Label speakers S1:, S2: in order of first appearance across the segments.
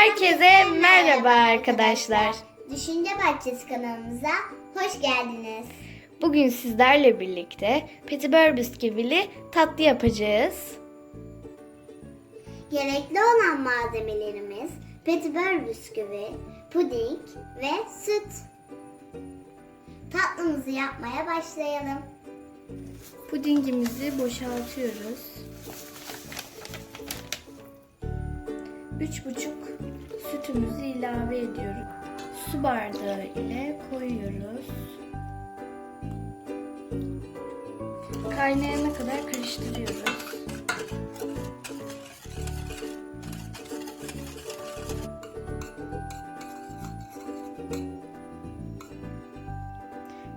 S1: Herkese merhaba arkadaşlar.
S2: Düşünce Bahçesi kanalımıza hoş geldiniz.
S1: Bugün sizlerle birlikte petibör bisküvili tatlı yapacağız.
S2: Gerekli olan malzemelerimiz petibör bisküvi, puding ve süt. Tatlımızı yapmaya başlayalım.
S1: Pudingimizi boşaltıyoruz. 3,5 sütümüzü ilave ediyoruz. Su bardağı ile koyuyoruz. Kaynayana kadar karıştırıyoruz.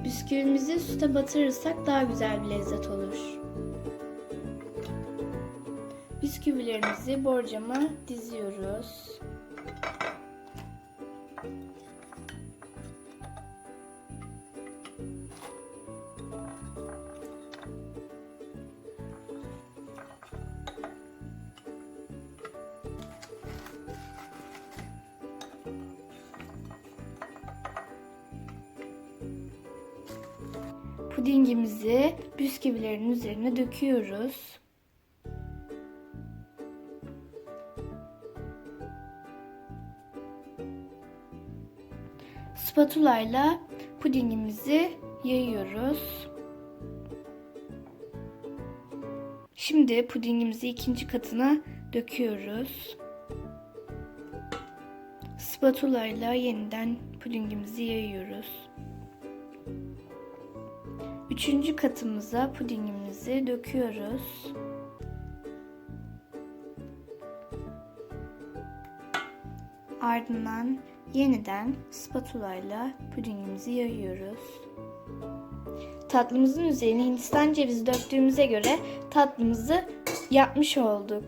S1: Bisküvimizi süte batırırsak daha güzel bir lezzet olur. Bisküvilerimizi borcama diziyoruz. Pudingimizi bisküvilerin üzerine döküyoruz. Spatula ile pudingimizi yayıyoruz. Şimdi pudingimizi ikinci katına döküyoruz. Spatula ile yeniden pudingimizi yayıyoruz. Üçüncü katımıza pudingimizi döküyoruz. Ardından yeniden spatula ile pudingimizi yayıyoruz. Tatlımızın üzerine Hindistan cevizi döktüğümüze göre tatlımızı yapmış olduk.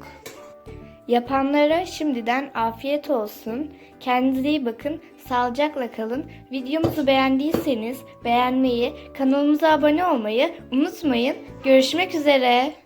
S1: Yapanlara şimdiden afiyet olsun. Kendinize iyi bakın. Sağlıcakla kalın. Videomuzu beğendiyseniz beğenmeyi, kanalımıza abone olmayı unutmayın. Görüşmek üzere.